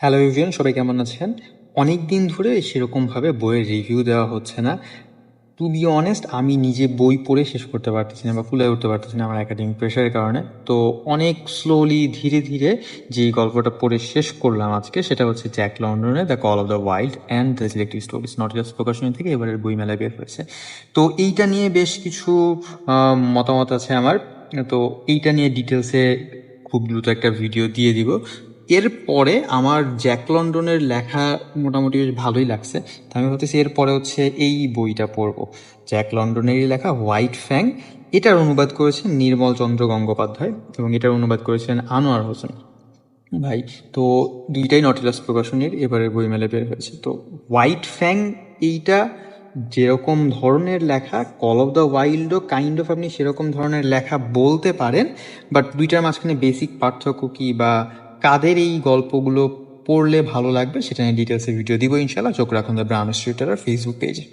Hello everyone সবাই কেমন আছেন? অনেক দিন ধরে সেরকমভাবে বইয়ের রিভিউ দেওয়া হচ্ছে না। টু বি অনেস্ট আমি নিজে বই পড়ে শেষ করতে পারতেছি না বা ফুলে উঠতে পারতেছি না আমার একাডেমিক প্রেশারের কারণে। তো অনেক স্লোলি ধীরে ধীরে যেই গল্পটা পড়ে শেষ করলাম আজকে, সেটা হচ্ছে জ্যাক লন্ডনে the call of the wild and the selective stories not just প্রকাশনী থেকে এবারের বই মেলায় বের হয়েছে। তো এইটা নিয়ে বেশ কিছু মতামত আছে আমার। তো এইটা নিয়ে ডিটেলসে খুব দ্রুত একটা ভিডিও দিয়ে দিব। এরপরে আমার জ্যাক লন্ডনের লেখা মোটামুটি বেশ ভালোই লাগছে। তো আমি ভাবতেছি এরপরে হচ্ছে এই বইটা পড়ব। জ্যাক লন্ডনেরই লেখা হোয়াইট ফ্যাং। এটার অনুবাদ করেছেন নির্মল চন্দ্র গঙ্গোপাধ্যায় এবং এটার অনুবাদ করেছেন আনোয়ার হোসেন। ভাই, তো দুইটাই নটিলাস প্রকাশনীর এবারে বইমেলে বের হয়েছে। তো হোয়াইট ফ্যাং এইটা যেরকম ধরনের লেখা, কল অফ দ্য ওয়াইল্ডও কাইন্ড অফ আপনি সেরকম ধরনের লেখা বলতে পারেন, বাট দুইটার মাঝখানে বেসিক পার্থক্য কি বা কাদের এই গল্পগুলো পড়লে ভালো লাগবে সেটা নিয়ে ডিটেলসে ভিডিও দিব ইনশাল্লাহ চোখ রাখুন দ্য ব্রাউন স্ট্রিটার ফেসবুক পেজে